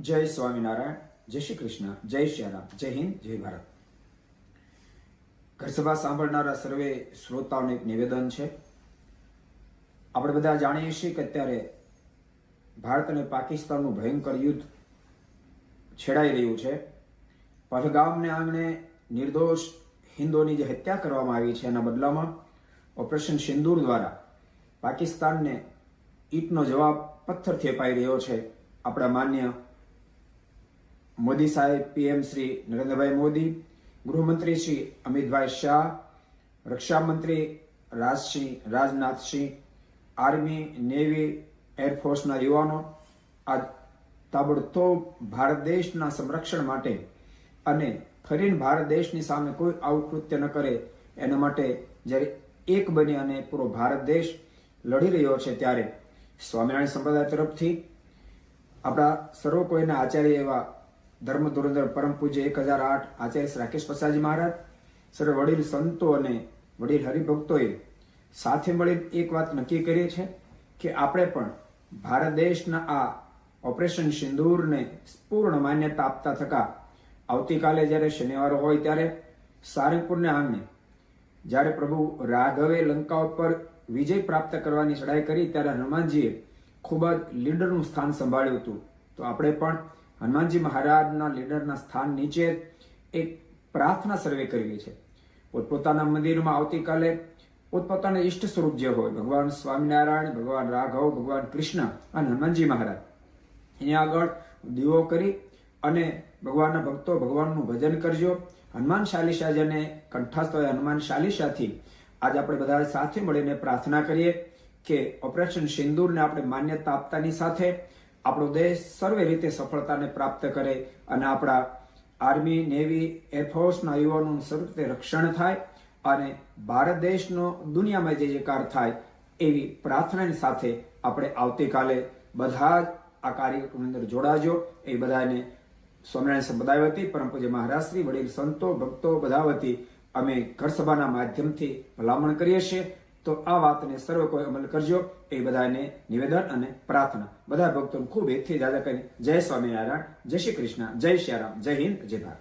જય સ્વામિનારાયણ, જય શ્રી કૃષ્ણ, જય શ્રી રામ જય હિન્દ, જય ભારત. ઘરસભા સાંભળનારા સર્વે શ્રોતાઓને એક નિવેદન છે. આપણે બધા જાણીએ છીએ કે અત્યારે ભારત અને પાકિસ્તાનનું ભયંકર યુદ્ધ છેડાઈ રહ્યું છે. પહલગામને આંગણે નિર્દોષ હિન્દુઓની જે હત્યા કરવામાં આવી છે એના બદલામાં ઓપરેશન સિંદૂર દ્વારા પાકિસ્તાનને ઈટનો જવાબ પથ્થરથી અપાઈ રહ્યો છે. આપણા માન્ય મોદી સાહેબ, પીએમ શ્રી નરેન્દ્રભાઈ મોદી, ગૃહમંત્રી શ્રી અમિતભાઈ શાહ, રક્ષામંત્રી રાજસિંહ રાજનાથસિંહ, આર્મી, નેવી એરફોર્સના યુવાનો, આ તાબડતોબ ભારત દેશના સંરક્ષણ માટે અને ફરીને ભારત દેશની સામે કોઈ આવું કૃત્ય ન કરે એના માટે જ્યારે એક બની અને પૂરો ભારત દેશ લડી રહ્યો છે ત્યારે સ્વામિનારાયણ સંપ્રદાય તરફથી આપણા સર્વ કોઈના આચાર્ય એવા ધર્મ ધુરંધર પરમ પૂજ્ય એક હજાર આઠ આચાર્ય રાકેશ પ્રસાદજી મહારાજ, સર્વ વડીલ સંતો અને વડીલ હરિભક્તોએ સાથે મળી એક વાત નક્કી કરી છે કે આપણે પણ ભારત દેશના આ ઓપરેશન સિંદૂરને પૂર્ણ માન્યતા આપતા થકા આવતીકાલે જ્યારે શનિવાર હોય ત્યારે સારંગપુરને આંગણે જ્યારે પ્રભુ રાઘવે લંકા ઉપર વિજય પ્રાપ્ત કરવાની ચડાઈ કરી ત્યારે હનુમાનજીએ ખૂબ જ લીડરનું સ્થાન સંભાળ્યું હતું. તો આપણે પણ હનુમાનજી મહારાજના લીડરના સ્થાન નીચે એક પ્રાર્થના સર્વે કરવી છે. પોતપોતાના મંદિરમાં આવતીકાલે પોતપોતાના ઈષ્ટ સ્વરૂપ જે હોય, ભગવાન સ્વામિનારાયણ, ભગવાન રાઘવ, ભગવાન કૃષ્ણ અને હનુમાનજી મહારાજ. એની આગળ દીવો કરી અને ભગવાનના ભક્તો ભગવાનનું ભજન કરજો. હનુમાન ચાલીસા જેને કંઠસ્થ હોય, હનુમાન ચાલીસાથી આજે આપણે બધા સાથે મળીને પ્રાર્થના કરીએ કે ઓપરેશન સિંદૂરને આપણે માન્યતા આપતાની સાથે આપણો દેશ સર્વે રીતે સફળતાને પ્રાપ્ત કરે અને આપણા આર્મી, નેવી એરફોર્સના યુવાનોનું સર્વ રીતે રક્ષણ થાય અને ભારત દેશનો દુનિયામાં જે જયકાર થાય એવી પ્રાર્થનાની સાથે આપણે આવતીકાલે બધા જ આ કાર્યક્રમની અંદર જોડાજો. એ બધાને સ્વામિનારાયણ સંપ્રદાય વતી, પરમ પૂજ્ય મહારાજ શ્રી, વડીલ, સંતો, ભક્તો બધા વતી અમે ઘર સભાના માધ્યમથી ભલામણ કરીએ છીએ. તો આ વાતને સર્વ કોઈ અમલ કરજો. એ બધાને નિવેદન અને પ્રાર્થના. બધા ભક્તોને ખૂબ એથી દાદા કરીને જય સ્વામિનારાયણ, જય શ્રી કૃષ્ણ, જય શ્રી રામ, જય હિન્દ, જય ભારત.